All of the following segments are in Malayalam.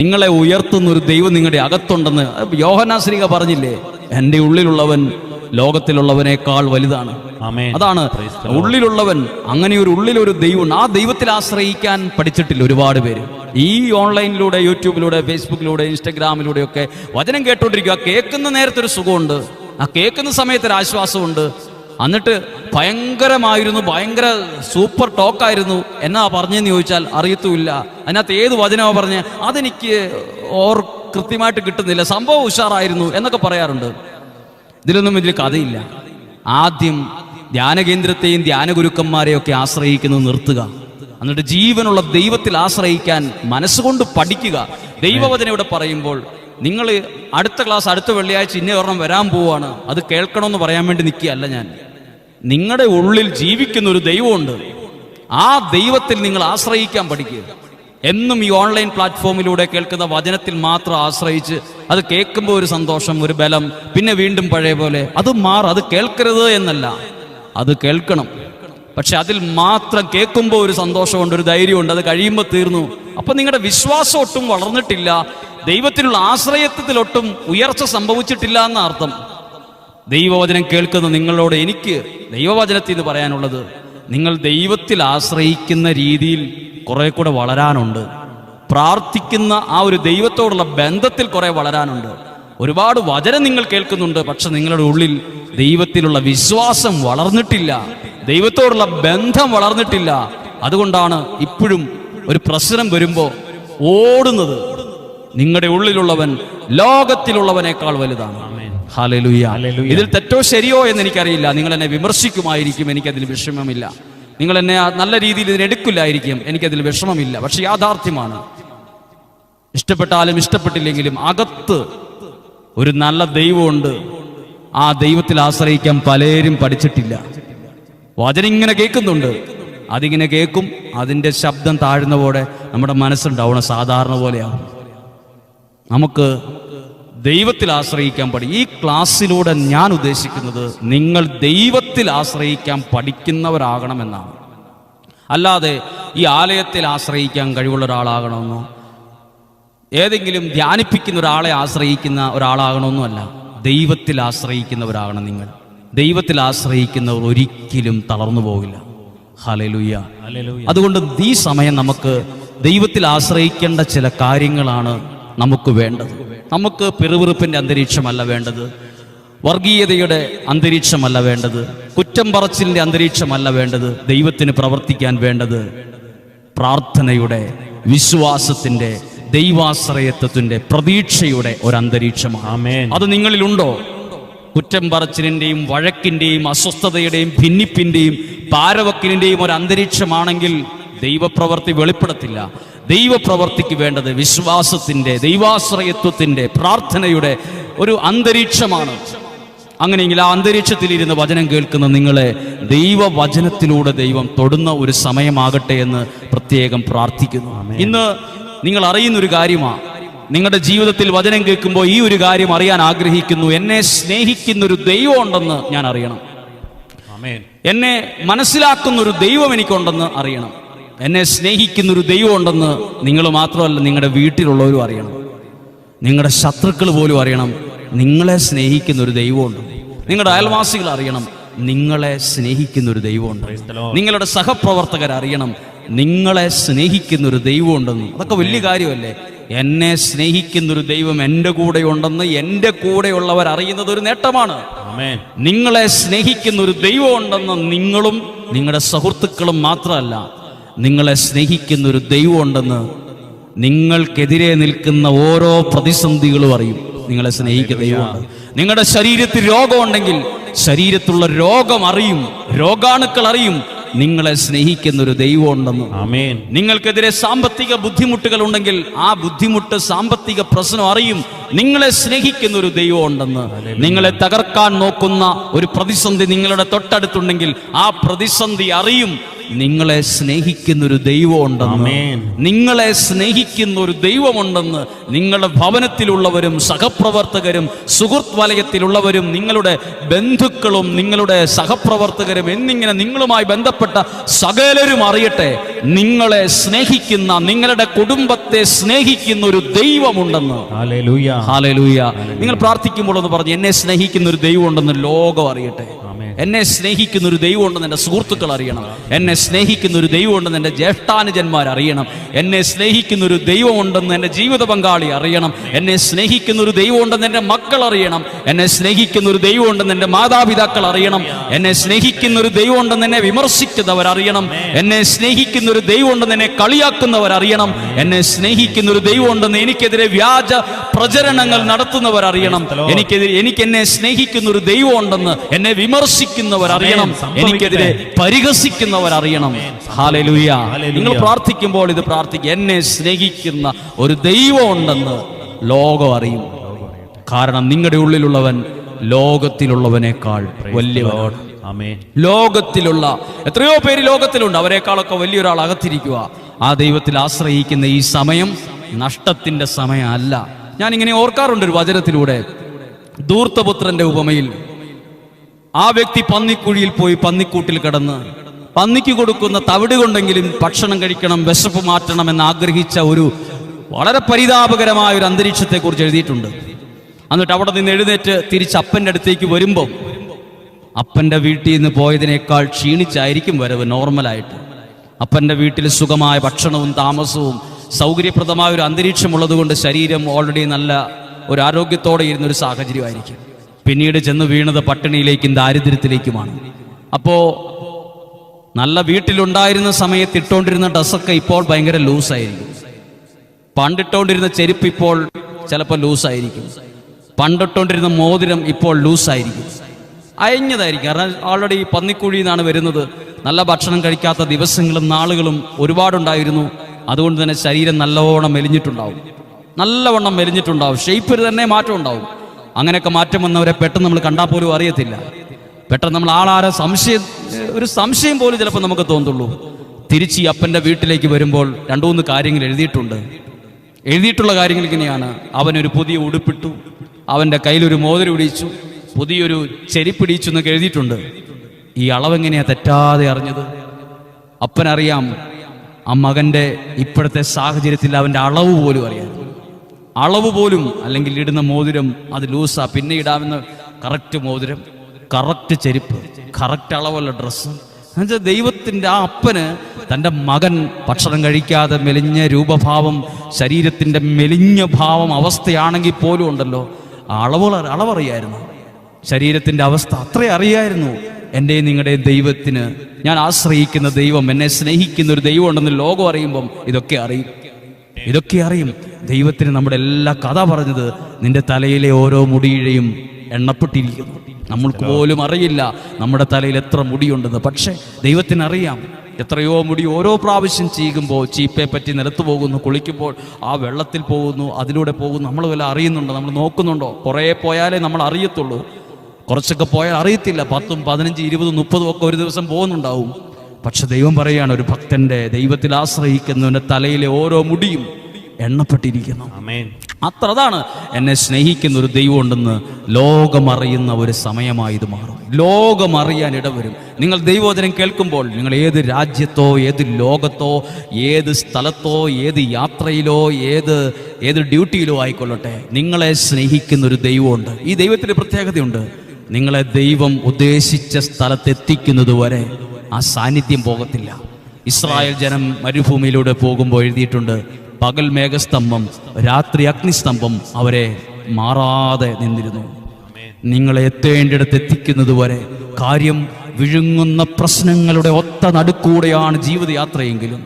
നിങ്ങളെ ഉയർത്തുന്ന ഒരു ദൈവം നിങ്ങളുടെ അകത്തുണ്ടെന്ന് യോഹനാശ്രീക പറഞ്ഞില്ലേ? എന്റെ ഉള്ളിലുള്ളവൻ ലോകത്തിലുള്ളവനേക്കാൾ വലുതാണ്. അതാണ് ഉള്ളിലുള്ളവൻ അങ്ങനെ ഒരു ഉള്ളിലൊരു ദൈവം ആ ദൈവത്തിൽ ആശ്രയിക്കാൻ പഠിച്ചിട്ടില്ല ഒരുപാട് പേര്. ഈ ഓൺലൈനിലൂടെ യൂട്യൂബിലൂടെ ഫേസ്ബുക്കിലൂടെ ഇൻസ്റ്റഗ്രാമിലൂടെ ഒക്കെ വചനം കേട്ടോണ്ടിരിക്കുക കേൾക്കുന്ന നേരത്തെ ഒരു സുഖമുണ്ട്. ആ കേൾക്കുന്ന സമയത്ത് ഒരു ആശ്വാസമുണ്ട് എന്നിട്ട് ഭയങ്കരമായിരുന്നു ഭയങ്കര സൂപ്പർ ടോക്കായിരുന്നു. എന്നാ പറഞ്ഞെന്ന് ചോദിച്ചാൽ അറിയത്തുമില്ല. അതിനകത്ത് ഏത് വചനമാണ് പറഞ്ഞ്? അതെനിക്ക് ഓർ കൃത്യമായിട്ട് കിട്ടുന്നില്ല. സംഭവം ഉഷാറായിരുന്നു എന്നൊക്കെ പറയാറുണ്ട്. ഇതിലൊന്നും ഇതിൽ കഥയില്ല. ആദ്യം ധ്യാനകേന്ദ്രത്തെയും ധ്യാനഗുരുക്കന്മാരെയൊക്കെ ആശ്രയിക്കുന്നത് നിർത്തുക. എന്നിട്ട് ജീവനുള്ള ദൈവത്തിൽ ആശ്രയിക്കാൻ മനസ്സുകൊണ്ട് പഠിക്കുക. ദൈവവചന ഇവിടെ പറയുമ്പോൾ നിങ്ങൾ അടുത്ത ക്ലാസ് അടുത്ത വെള്ളിയാഴ്ച ഇന്നേ ഒരെണ്ണം വരാൻ പോവാണ്. അത് കേൾക്കണമെന്ന് പറയാൻ വേണ്ടി നിൽക്കുകയല്ല ഞാൻ. നിങ്ങളുടെ ഉള്ളിൽ ജീവിക്കുന്ന ഒരു ദൈവമുണ്ട്. ആ ദൈവത്തിൽ നിങ്ങൾ ആശ്രയിക്കാൻ പഠിക്കുക. എന്നും ഈ ഓൺലൈൻ പ്ലാറ്റ്ഫോമിലൂടെ കേൾക്കുന്ന വചനത്തിൽ മാത്രം ആശ്രയിച്ച് അത് കേൾക്കുമ്പോൾ ഒരു സന്തോഷം ഒരു ബലം പിന്നെ വീണ്ടും പഴയ പോലെ. അത് മാറും അത് കേൾക്കരുത് എന്നല്ല. അത് കേൾക്കണം. പക്ഷെ അതിൽ മാത്രം കേൾക്കുമ്പോൾ ഒരു സന്തോഷമുണ്ട് ഒരു ധൈര്യമുണ്ട്. അത് കഴിയുമ്പോൾ തീർന്നു. അപ്പൊ നിങ്ങളുടെ വിശ്വാസം ഒട്ടും വളർന്നിട്ടില്ല. ദൈവത്തിലുള്ള ആശ്രയത്വത്തിലൊട്ടും ഉയർച്ച സംഭവിച്ചിട്ടില്ല എന്ന അർത്ഥം. ദൈവവചനം കേൾക്കുന്ന നിങ്ങളോട് എനിക്ക് ദൈവവചനത്തിൽ നിന്ന് പറയാനുള്ളത് നിങ്ങൾ ദൈവത്തിൽ ആശ്രയിക്കുന്ന രീതിയിൽ കുറെ കൂടെ വളരാനുണ്ട്. പ്രാർത്ഥിക്കുന്ന ആ ഒരു ദൈവത്തോടുള്ള ബന്ധത്തിൽ കുറെ വളരാനുണ്ട്. ഒരുപാട് വചനം നിങ്ങൾ കേൾക്കുന്നുണ്ട് പക്ഷെ നിങ്ങളുടെ ഉള്ളിൽ ദൈവത്തിലുള്ള വിശ്വാസം വളർന്നിട്ടില്ല. ദൈവത്തോടുള്ള ബന്ധം വളർന്നിട്ടില്ല. അതുകൊണ്ടാണ് ഇപ്പോഴും ഒരു പ്രശ്നം വരുമ്പോൾ ഓടുന്നത്. നിങ്ങളുടെ ഉള്ളിലുള്ളവൻ ലോകത്തിലുള്ളവനേക്കാൾ വലുതാണ്. ഇതിൽ തെറ്റോ ശരിയോ എന്ന് എനിക്കറിയില്ല. നിങ്ങൾ എന്നെ വിമർശിക്കുമായിരിക്കും എനിക്കതിൽ വിഷമമില്ല. നിങ്ങൾ എന്നെ നല്ല രീതിയിൽ ഇതിനെടുക്കില്ലായിരിക്കും എനിക്കതിൽ വിഷമമില്ല. പക്ഷെ യാഥാർത്ഥ്യമാണ്. ഇഷ്ടപ്പെട്ടാലും ഇഷ്ടപ്പെട്ടില്ലെങ്കിലും അകത്ത് ഒരു നല്ല ദൈവമുണ്ട്. ആ ദൈവത്തിൽ ആശ്രയിക്കാൻ പലരും പഠിച്ചിട്ടില്ല. വചനം ഇങ്ങനെ കേൾക്കുന്നുണ്ട്. അതിങ്ങനെ കേൾക്കും അതിന്റെ ശബ്ദം താഴ്ന്ന പോലെ നമ്മുടെ മനസ്സുണ്ടാവണം സാധാരണ പോലെയാവും. നമുക്ക് ദൈവത്തിൽ ആശ്രയിക്കാൻ പഠി ഈ ക്ലാസ്സിലൂടെ ഞാൻ ഉദ്ദേശിക്കുന്നത് നിങ്ങൾ ദൈവത്തിൽ ആശ്രയിക്കാൻ പഠിക്കുന്നവരാകണമെന്നാണ്. അല്ലാതെ ഈ ആലയത്തിൽ ആശ്രയിക്കാൻ കഴിവുള്ള ഒരാളാകണമെന്നോ ഏതെങ്കിലും ധ്യാനിപ്പിക്കുന്ന ഒരാളെ ആശ്രയിക്കുന്ന ഒരാളാകണമെന്നല്ല ദൈവത്തിൽ ആശ്രയിക്കുന്നവരാകണം നിങ്ങൾ. ദൈവത്തിൽ ആശ്രയിക്കുന്നവർ ഒരിക്കലും തളർന്നു പോകില്ല. ഹലലുയ അതുകൊണ്ട് ഈ സമയം നമുക്ക് ദൈവത്തിൽ ആശ്രയിക്കേണ്ട ചില കാര്യങ്ങളാണ് നമുക്ക് വേണ്ടത്. നമുക്ക് പിറുവിറുപ്പിന്റെ അന്തരീക്ഷമല്ല വേണ്ടത്. വർഗീയതയുടെ അന്തരീക്ഷമല്ല വേണ്ടത്. കുറ്റം പറച്ചിലിന്റെ അന്തരീക്ഷമല്ല വേണ്ടത്. ദൈവത്തിന് പ്രവർത്തിക്കാൻ വേണ്ടത് പ്രാർത്ഥനയുടെ വിശ്വാസത്തിന്റെ ദൈവാശ്രയത്വത്തിന്റെ പ്രതീക്ഷയുടെ ഒരു അന്തരീക്ഷമാണ് അത് നിങ്ങളിലുണ്ടോ? കുറ്റം പറച്ചിലിന്റെയും വഴക്കിന്റെയും അസ്വസ്ഥതയുടെയും ഭിന്നിപ്പിന്റെയും പാരവക്കിന്റെയും ഒരു അന്തരീക്ഷമാണെങ്കിൽ ദൈവപ്രവർത്തി വെളിപ്പെടത്തില്ല. ദൈവപ്രവർത്തിക്ക് വേണ്ടത് വിശ്വാസത്തിന്റെ ദൈവാശ്രയത്വത്തിന്റെ പ്രാർത്ഥനയുടെ ഒരു അന്തരീക്ഷമാണ്. അങ്ങനെയെങ്കിൽ ആ അന്തരീക്ഷത്തിൽ ഇരുന്ന് വചനം കേൾക്കുന്ന നിങ്ങളെ ദൈവവചനത്തിലൂടെ ദൈവം തൊടുന്ന ഒരു സമയമാകട്ടെ എന്ന് പ്രത്യേകം പ്രാർത്ഥിക്കുന്നു. ഇന്ന് നിങ്ങൾ അറിയുന്ന ഒരു കാര്യമാണ് നിങ്ങളുടെ ജീവിതത്തിൽ വചനം കേൾക്കുമ്പോൾ ഈ ഒരു കാര്യം അറിയാൻ ആഗ്രഹിക്കുന്നു. എന്നെ സ്നേഹിക്കുന്ന ഒരു ദൈവം ഉണ്ടെന്ന് ഞാൻ അറിയണം. എന്നെ മനസ്സിലാക്കുന്ന ഒരു ദൈവം എനിക്കുണ്ടെന്ന് അറിയണം. എന്നെ സ്നേഹിക്കുന്ന ഒരു ദൈവം ഉണ്ടെന്ന് നിങ്ങൾ മാത്രമല്ല നിങ്ങളുടെ വീട്ടിലുള്ളവരും അറിയണം. നിങ്ങളുടെ ശത്രുക്കൾ പോലും അറിയണം. നിങ്ങളെ സ്നേഹിക്കുന്ന ഒരു ദൈവമുണ്ട്. നിങ്ങളുടെ അയൽവാസികൾ അറിയണം. നിങ്ങളെ സ്നേഹിക്കുന്ന ഒരു ദൈവമുണ്ട്. നിങ്ങളുടെ സഹപ്രവർത്തകർ അറിയണം. നിങ്ങളെ സ്നേഹിക്കുന്ന ഒരു ദൈവമുണ്ടെന്ന്. അതൊക്കെ വലിയ കാര്യമല്ലേ? എന്നെ സ്നേഹിക്കുന്ന ഒരു ദൈവം എന്റെ കൂടെ ഉണ്ടെന്ന് എന്റെ കൂടെയുള്ളവർ അറിയുന്നത് ഒരു നേട്ടമാണ്. നിങ്ങളെ സ്നേഹിക്കുന്ന ഒരു ദൈവം ഉണ്ടെന്ന് നിങ്ങളും നിങ്ങളുടെ സുഹൃത്തുക്കളും മാത്രമല്ല നിങ്ങളെ സ്നേഹിക്കുന്ന ഒരു ദൈവമുണ്ടെന്ന് നിങ്ങൾക്കെതിരെ നിൽക്കുന്ന ഓരോ പ്രതിസന്ധികളും അറിയും. നിങ്ങളെ സ്നേഹിക്കുന്ന ദൈവമാണ് നിങ്ങളുടെ ശരീരത്തിൽ രോഗമുണ്ടെങ്കിൽ ശരീരത്തുള്ള രോഗം അറിയും. രോഗാണുക്കൾ അറിയും. നിങ്ങളെ സ്നേഹിക്കുന്ന ഒരു ദൈവമുണ്ടെന്ന്. ആമേൻ നിങ്ങൾക്കെതിരെ സാമ്പത്തിക ബുദ്ധിമുട്ടുകൾ ഉണ്ടെങ്കിൽ ആ ബുദ്ധിമുട്ട് സാമ്പത്തിക പ്രശ്നം അറിയും. നിങ്ങളെ സ്നേഹിക്കുന്ന ഒരു ദൈവം ഉണ്ടെന്ന് നിങ്ങളെ തകർക്കാൻ നോക്കുന്ന ഒരു പ്രതിസന്ധി നിങ്ങളുടെ തൊട്ടടുത്തുണ്ടെങ്കിൽ ആ പ്രതിസന്ധി അറിയും. നിങ്ങളെ സ്നേഹിക്കുന്ന ഒരു ദൈവമുണ്ടെന്ന് നിങ്ങളെ സ്നേഹിക്കുന്ന ഒരു ദൈവമുണ്ടെന്ന് നിങ്ങളുടെ ഭവനത്തിലുള്ളവരും സഹപ്രവർത്തകരും സുഹൃത്ത് വലയത്തിലുള്ളവരും നിങ്ങളുടെ ബന്ധുക്കളും നിങ്ങളുടെ സഹപ്രവർത്തകരും എന്നിങ്ങനെ നിങ്ങളുമായി ബന്ധപ്പെട്ട സകലരും അറിയട്ടെ നിങ്ങളെ സ്നേഹിക്കുന്ന നിങ്ങളുടെ കുടുംബത്തെ സ്നേഹിക്കുന്ന ഒരു ദൈവമുണ്ടെന്ന് നിങ്ങൾ പ്രാർത്ഥിക്കുമ്പോൾ എന്ന് പറഞ്ഞു എന്നെ സ്നേഹിക്കുന്ന ഒരു ദൈവമുണ്ടെന്ന് ലോകം അറിയട്ടെ. എന്നെ സ്നേഹിക്കുന്ന ഒരു ദൈവം ഉണ്ടെന്ന് എന്റെ സുഹൃത്തുക്കൾ അറിയണം. എന്നെ സ്നേഹിക്കുന്ന ഒരു ദൈവം ഉണ്ടെന്ന് എന്റെ ജ്യേഷ്ഠാനുജന്മാർ അറിയണം. എന്നെ സ്നേഹിക്കുന്ന ഒരു ദൈവം ഉണ്ടെന്ന് എന്റെ ജീവിത പങ്കാളി അറിയണം. എന്നെ സ്നേഹിക്കുന്ന ഒരു ദൈവം ഉണ്ടെന്ന് എന്റെ മക്കൾ അറിയണം. എന്നെ സ്നേഹിക്കുന്ന ഒരു ദൈവം ഉണ്ടെന്ന് എന്റെ മാതാപിതാക്കൾ അറിയണം. എന്നെ സ്നേഹിക്കുന്ന ഒരു ദൈവം ഉണ്ടെന്ന് എന്നെ വിമർശിക്കുന്നവർ അറിയണം. എന്നെ സ്നേഹിക്കുന്ന ഒരു ദൈവം ഉണ്ടെന്ന് എന്നെ കളിയാക്കുന്നവർ അറിയണം. എന്നെ സ്നേഹിക്കുന്ന ഒരു ദൈവം ഉണ്ടെന്ന് എനിക്കെതിരെ വ്യാജ പ്രചരണങ്ങൾ നടത്തുന്നവർ അറിയണം. എനിക്കെതിരെ എനിക്ക് എന്നെ സ്നേഹിക്കുന്ന ഒരു ദൈവം ഉണ്ടെന്ന് എന്നെ വിമർശിക്കുന്നവർ അറിയണം. എനിക്കെതിരെ പരിഹസിക്കുന്നവർ അറിയണം. ഹാലലൂയ. നിങ്ങൾ പ്രാർത്ഥിക്കുമ്പോൾ ഇത് പ്രാർത്ഥിക്കുക എന്നെ സ്നേഹിക്കുന്ന ഒരു ദൈവം ഉണ്ടെന്ന് ലോകം അറിയും. കാരണം നിങ്ങളുടെ ഉള്ളിലുള്ളവൻ ലോകത്തിലുള്ളവനേക്കാൾ വലിയവനാണ്. ആമേൻ. ലോകത്തിലുള്ള എത്രയോ പേര് ലോകത്തിലുണ്ട്. അവരെക്കാളൊക്കെ വലിയൊരാൾ അകത്തിരിക്കുക. ആ ദൈവത്തിൽ ആശ്രയിക്കുന്ന ഈ സമയം നഷ്ടത്തിന്റെ സമയമല്ല. ഞാൻ ഇങ്ങനെ ഓർക്കാറുണ്ട് ഒരു വചനത്തിലൂടെ. ധൂർത്തപുത്രന്റെ ഉപമയിൽ ആ വ്യക്തി പന്നിക്കുഴിയിൽ പോയി പന്നിക്കൂട്ടിൽ കിടന്ന് പന്നിക്ക് കൊടുക്കുന്ന തവിട് കൊണ്ടെങ്കിലും ഭക്ഷണം കഴിക്കണം വിശപ്പ് മാറ്റണം എന്ന് ആഗ്രഹിച്ച ഒരു വളരെ പരിതാപകരമായ ഒരു അന്തരീക്ഷത്തെക്കുറിച്ച് എഴുതിയിട്ടുണ്ട്. എന്നിട്ട് അവിടെ നിന്ന് എഴുന്നേറ്റ് തിരിച്ച് അപ്പന്റെ അടുത്തേക്ക് വരുമ്പോൾ അപ്പന്റെ വീട്ടിൽ നിന്ന് പോയതിനേക്കാൾ ക്ഷീണിച്ചായിരിക്കും വരവ് നോർമലായിട്ട്. അപ്പന്റെ വീട്ടിൽ സുഖമായ ഭക്ഷണവും താമസവും സൗകര്യപ്രദമായ ഒരു അന്തരീക്ഷമുള്ളതുകൊണ്ട് ശരീരം ഓൾറെഡി നല്ല ഒരു ആരോഗ്യത്തോടെ ഇരുന്നൊരു സാഹചര്യമായിരിക്കും. പിന്നീട് ചെന്ന് വീണത് പട്ടിണിയിലേക്കും ദാരിദ്ര്യത്തിലേക്കുമാണ്. അപ്പോൾ നല്ല വീട്ടിലുണ്ടായിരുന്ന സമയത്ത് ഇട്ടോണ്ടിരുന്ന ഡ്രസ്സൊക്കെ ഇപ്പോൾ ഭയങ്കര ലൂസായിരിക്കും. പണ്ടിട്ടോണ്ടിരുന്ന ചെരുപ്പ് ഇപ്പോൾ ചിലപ്പോൾ ലൂസായിരിക്കും. പണ്ടിട്ടോണ്ടിരുന്ന മോതിരം ഇപ്പോൾ ലൂസായിരിക്കും. അയഞ്ഞതായിരിക്കും. കാരണം ഓൾറെഡി പന്നിക്കുഴിയിൽ നിന്നാണ് വരുന്നത്. നല്ല ഭക്ഷണം കഴിക്കാത്ത ദിവസങ്ങളും നാളുകളും ഒരുപാടുണ്ടായിരുന്നു. അതുകൊണ്ട് തന്നെ ശരീരം നല്ലവണ്ണം മെലിഞ്ഞിട്ടുണ്ടാവും. നല്ലവണ്ണം മെലിഞ്ഞിട്ടുണ്ടാവും. ഷേപ്പിൽ തന്നെ മാറ്റം ഉണ്ടാവും. അങ്ങനെയൊക്കെ മാറ്റം വന്നവരെ പെട്ടെന്ന് നമ്മൾ കണ്ടാൽ പോലും അറിയത്തില്ല. പെട്ടെന്ന് നമ്മൾ ആളാരെ സംശയം ഒരു സംശയം പോലും ചിലപ്പോൾ നമുക്ക് തോന്നുള്ളൂ തിരിച്ച് ഈ അപ്പന്റെ വീട്ടിലേക്ക് വരുമ്പോൾ രണ്ടു മൂന്ന് കാര്യങ്ങൾ എഴുതിയിട്ടുണ്ട്. എഴുതിയിട്ടുള്ള കാര്യങ്ങൾ ഇങ്ങനെയാണ്. അവനൊരു പുതിയ ഉടുപ്പിട്ടു. അവന്റെ കയ്യിലൊരു മോതിരം ഇടിച്ചു. പുതിയൊരു ചെരിപ്പിടിച്ചു എന്നൊക്കെ എഴുതിയിട്ടുണ്ട്. ഈ അളവെങ്ങനെയാ തെറ്റാതെ അറിഞ്ഞത്? അപ്പനറിയാം ആ മകന്റെ ഇപ്പോഴത്തെ സാഹചര്യത്തിൽ അവന്റെ അളവ് പോലും അറിയാം അളവ് പോലും അല്ലെങ്കിൽ ഇടുന്ന മോതിരം അത് ലൂസാ. പിന്നെ ഇടാവുന്ന കറക്റ്റ് മോതിരം കറക്റ്റ് ചെരുപ്പ് കറക്റ്റ് അളവുള്ള ഡ്രസ്സ് എന്നുവെച്ചാൽ ദൈവത്തിന്റെ ആ അപ്പന് തന്റെ മകൻ ഭക്ഷണം കഴിക്കാതെ മെലിഞ്ഞ രൂപഭാവം ശരീരത്തിന്റെ മെലിഞ്ഞ ഭാവം അവസ്ഥയാണെങ്കിൽ പോലും ഉണ്ടല്ലോ. അളവുകൾ അളവറിയായിരുന്നു. ശരീരത്തിന്റെ അവസ്ഥ അത്രേ അറിയായിരുന്നു. എന്റെ നിങ്ങളുടെയും ദൈവത്തിന് ഞാൻ ആശ്രയിക്കുന്ന ദൈവം എന്നെ സ്നേഹിക്കുന്ന ഒരു ദൈവം ഉണ്ടെന്ന് ലോകം അറിയുമ്പം ഇതൊക്കെ അറിയും. ഇതൊക്കെ അറിയും. ദൈവത്തിന് നമ്മുടെ എല്ലാ കഥ പറഞ്ഞത് നിന്റെ തലയിലെ ഓരോ മുടിയിഴയും എണ്ണപ്പെട്ടിരിക്കുന്നു. നമ്മൾക്ക് പോലും അറിയില്ല നമ്മുടെ തലയിൽ എത്ര മുടിയുണ്ടെന്ന്. പക്ഷേ ദൈവത്തിന് അറിയാം എത്രയോ മുടി ഓരോ പ്രാവശ്യം ചെയ്യുമ്പോൾ ചീപ്പയെ പറ്റി നിലത്ത് പോകുന്നു കുളിക്കുമ്പോൾ ആ വെള്ളത്തിൽ പോകുന്നു അതിലൂടെ പോകുന്നു. നമ്മൾ വല്ല അറിയുന്നുണ്ടോ? നമ്മൾ നോക്കുന്നുണ്ടോ? കുറേ പോയാലേ നമ്മൾ അറിയത്തുള്ളൂ. കുറച്ചൊക്കെ പോയാൽ അറിയത്തില്ല. പത്തും പതിനഞ്ചും ഇരുപതും മുപ്പതും ഒക്കെ ഒരു ദിവസം പോകുന്നുണ്ടാവും. പക്ഷെ ദൈവം പറയാണ് ഒരു ഭക്തന്റെ ദൈവത്തിൽ ആശ്രയിക്കുന്നവന്റെ തലയിലെ ഓരോ മുടിയും എണ്ണപ്പെട്ടിരിക്കുന്നു. ആമേൻ. അത്ര അതാണ് എന്നെ സ്നേഹിക്കുന്ന ഒരു ദൈവം ഉണ്ടെന്ന് ലോകമറിയുന്ന ഒരു സമയമായി ഇത് മാറും. ലോകമറിയാൻ ഇടവരും. നിങ്ങൾ ദൈവോദനം കേൾക്കുമ്പോൾ നിങ്ങൾ ഏത് രാജ്യത്തോ ഏത് ലോകത്തോ ഏത് സ്ഥലത്തോ ഏത് യാത്രയിലോ ഏത് ഏത് ഡ്യൂട്ടിയിലോ ആയിക്കൊള്ളട്ടെ. നിങ്ങളെ സ്നേഹിക്കുന്ന ഒരു ദൈവമുണ്ട്. ഈ ദൈവത്തിന് പ്രത്യേകതയുണ്ട്. നിങ്ങളെ ദൈവം ഉദ്ദേശിച്ച സ്ഥലത്തെത്തിക്കുന്നത് വരെ ആ സാന്നിധ്യം പോകത്തില്ല. ഇസ്രായേൽ ജനം മരുഭൂമിയിലൂടെ പോകുമ്പോൾ എഴുതിയിട്ടുണ്ട് പകൽ മേഘസ്തംഭം രാത്രി അഗ്നിസ്തംഭം അവരെ മാറാതെ നിന്നിരുന്നു. നിങ്ങളെ എത്തേണ്ടിടത്ത് എത്തിക്കുന്നത് വരെ കാര്യം വിഴുങ്ങുന്ന പ്രശ്നങ്ങളുടെ ഒത്ത നടുക്കൂടെയാണ് ജീവിതയാത്രയെങ്കിലും.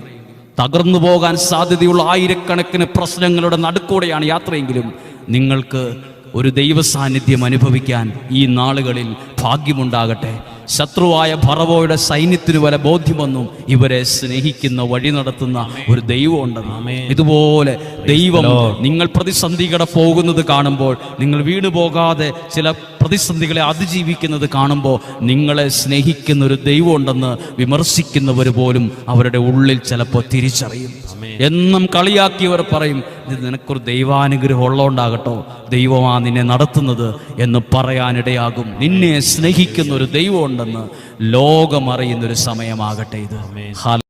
തകർന്നു പോകാൻ സാധ്യതയുള്ള ആയിരക്കണക്കിന് പ്രശ്നങ്ങളുടെ നടുക്കൂടെയാണ് യാത്രയെങ്കിലും. നിങ്ങൾക്ക് ഒരു ദൈവ സാന്നിധ്യം അനുഭവിക്കാൻ ഈ നാളുകളിൽ ഭാഗ്യമുണ്ടാകട്ടെ. ശത്രുവായ ഭറവോയുടെ സൈന്യത്തിന് വരെ ബോധ്യം വന്നു ഇവരെ സ്നേഹിക്കുന്ന വഴി നടത്തുന്ന ഒരു ദൈവം ഉണ്ടെന്ന് ഇതുപോലെ ദൈവം നിങ്ങൾ പ്രതിസന്ധികളെ പോകുന്നത് കാണുമ്പോൾ നിങ്ങൾ വീണു പോകാതെ ചില പ്രതിസന്ധികളെ അതിജീവിക്കുന്നത് കാണുമ്പോൾ നിങ്ങളെ സ്നേഹിക്കുന്ന ഒരു ദൈവമുണ്ടെന്ന് വിമർശിക്കുന്നവർ പോലും അവരുടെ ഉള്ളിൽ ചിലപ്പോൾ തിരിച്ചറിയും. എന്നും കളിയാക്കിയവർ പറയും ഇത് നിനക്കൊരു ദൈവാനുഗ്രഹം ഉള്ളതുകൊണ്ടാകട്ടോ ദൈവമാ നിന്നെ നടത്തുന്നത് എന്ന് പറയാനിടയാകും. നിന്നെ സ്നേഹിക്കുന്ന ഒരു ദൈവമുണ്ടെന്ന് ലോകമറിയുന്നൊരു സമയമാകട്ടെ ഇത്.